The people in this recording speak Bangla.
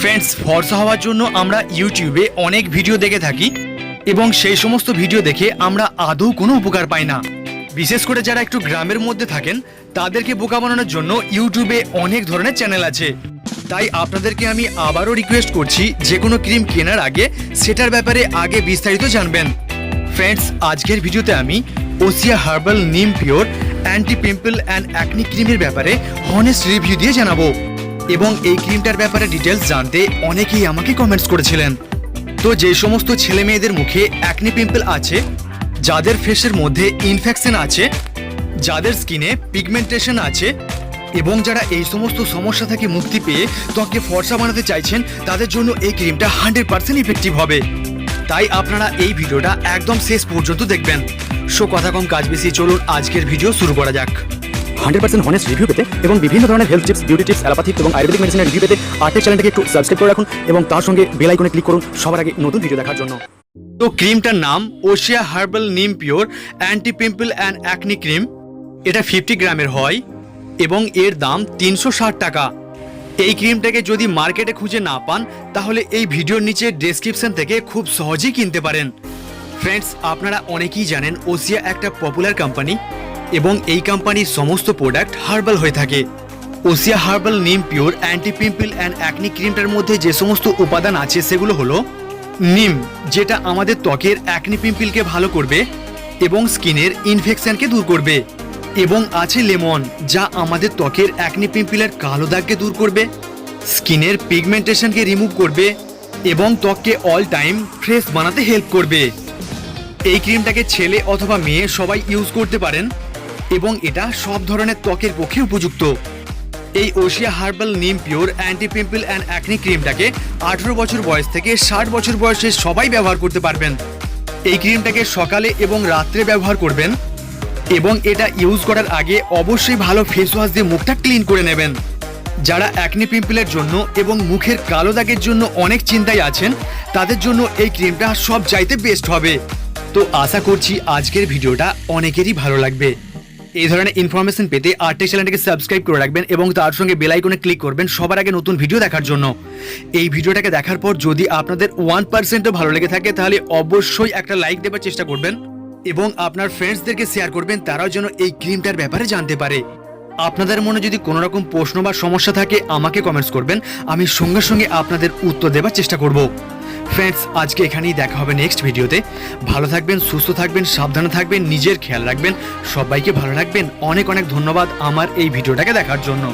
ফ্রেন্ডস ফর্সা হওয়ার জন্য আমরা ইউটিউবে অনেক ভিডিও দেখে থাকি এবং সেই সমস্ত ভিডিও দেখে আমরা আদৌ কোনো উপকার পাই না। বিশেষ করে যারা একটু গ্রামের মধ্যে থাকেন, তাদেরকে বোকা বানানোর জন্য ইউটিউবে অনেক ধরনের চ্যানেল আছে। তাই আপনাদেরকে আমি আবারও রিকোয়েস্ট করছি, যে কোনো ক্রিম কেনার আগে সেটার ব্যাপারে আগে বিস্তারিত জানবেন। ফ্রেন্ডস আজকের ভিডিওতে আমি Oshea herbal neem pure anti pimple and acne ক্রিমের ব্যাপারে হনেস্ট রিভিউ দিয়ে জানাব। এবং এই ক্রিমটার ব্যাপারে ডিটেলস জানতে অনেকেই আমাকে কমেন্টস করেছিলেন। তো যে সমস্ত ছেলে মেয়েদের মুখে অ্যাকনি পিম্পল আছে, যাদের ফেসের মধ্যে ইনফেকশন আছে, যাদের স্কিনে পিগমেন্টেশন আছে, এবং যারা এই সমস্ত সমস্যা থেকে মুক্তি পেয়ে ত্বককে ফর্সা বানাতে চাইছেন, তাদের জন্য এই ক্রিমটা হান্ড্রেড পার্সেন্ট ইফেক্টিভ হবে। তাই আপনারা এই ভিডিওটা একদম শেষ পর্যন্ত দেখবেন। সো কথা কম, কাজ বেশি, চলুন আজকের ভিডিও শুরু করা যাক। হান্ড্রেড পার্সেন্ট হনেস্ট রিভিউ পেতে এবং বিভিন্ন ধরনের health tips beauty tips allopathic এবং আয়ুর্বেদিক মেডিসিনের রিভিউ পেতে আর্টের চ্যানেলটাকে একটু সাবস্ক্রাইব করে রাখুন এবং তার সঙ্গে বেল আইকনে ক্লিক করুন সবার আগে নতুন ভিডিও দেখার জন্য। তো ক্রিমটার নাম Oshea herbal neem pure anti pimple and acne cream এটা ফিফটি গ্রামের হয় এবং এর দাম তিনশো ষাট টাকা। এই ক্রিমটাকে যদি মার্কেটে খুঁজে না পান, তাহলে এই ভিডিওর নিচে ডেসক্রিপশন থেকে খুব সহজেই কিনতে পারেন। ফ্রেন্ডস আপনারা অনেকেই জানেন ওসিয়া একটা পপুলার কোম্পানি এবং এই কোম্পানির সমস্ত প্রোডাক্ট হার্বাল হয়ে থাকে। Oshea herbal neem pure anti pimple and acne ক্রিমটার মধ্যে যে সমস্ত উপাদান আছে সেগুলো হলো নিম, যেটা আমাদের ত্বকের অ্যাকনি পিম্পলকে ভালো করবে এবং স্কিনের ইনফেকশনকে দূর করবে। এবং আছে লেমন, যা আমাদের ত্বকের অ্যাকনি পিম্পলের কালো দাগকে দূর করবে, স্কিনের পিগমেন্টেশনকে রিমুভ করবে এবং ত্বককে অল টাইম ফ্রেশ বানাতে হেল্প করবে। এই ক্রিমটাকে ছেলে অথবা মেয়ে সবাই ইউজ করতে পারেন। এবং এটা সব ধরনের ত্বকের পক্ষে উপযুক্ত। এই Oshea herbal neem pure anti pimple and acne ক্রিমটাকে আঠেরো বছর বয়স থেকে ষাট বছর বয়সে সবাই ব্যবহার করতে পারবেন। এই ক্রিমটাকে সকালে এবং রাত্রে ব্যবহার করবেন এবং এটা ইউজ করার আগে অবশ্যই ভালো ফেস ওয়াশ দিয়ে মুখটা ক্লিন করে নেবেন। যারা অ্যাকনি পিম্পলের জন্য এবং মুখের কালো দাগের জন্য অনেক চিন্তায় আছেন, তাদের জন্য এই ক্রিমটা সব চাইতে বেস্ট হবে। তো আশা করছি আজকের ভিডিওটা অনেকেরই ভালো লাগবে। এই ধরনের ইনফরমেশন পেতে আর্টেক চ্যানেলটাকে সাবস্ক্রাইব করে রাখবেন এবং তার সঙ্গে বেল আইকনে ক্লিক করবেন সবার আগে নতুন ভিডিও দেখার জন্য। এই ভিডিওটাকে দেখার পর যদি আপনাদের ওয়ান পার্সেন্টও ভালো লেগে থাকে, তাহলে অবশ্যই একটা লাইক দেওয়ার চেষ্টা করবেন এবং আপনার ফ্রেন্ডসদেরকে শেয়ার করবেন, তারাও যেন এই ক্রিমটার ব্যাপারে জানতে পারে। আপনাদের মনে যদি কোনো রকম প্রশ্ন বা সমস্যা থাকে, আমাকে কমেন্টস করবেন। আমি সঙ্গে সঙ্গে আপনাদের উত্তর দেবার চেষ্টা করব। ফ্রেন্ডস আজকে এখানেই দেখা হবে নেক্সট ভিডিওতে। ভালো থাকবেন, সুস্থ থাকবেন, সাবধানে থাকবেন, নিজের খেয়াল রাখবেন। সবাইকে ভালো রাখবেন। অনেক অনেক ধন্যবাদ আমার এই ভিডিওটাকে দেখার জন্য।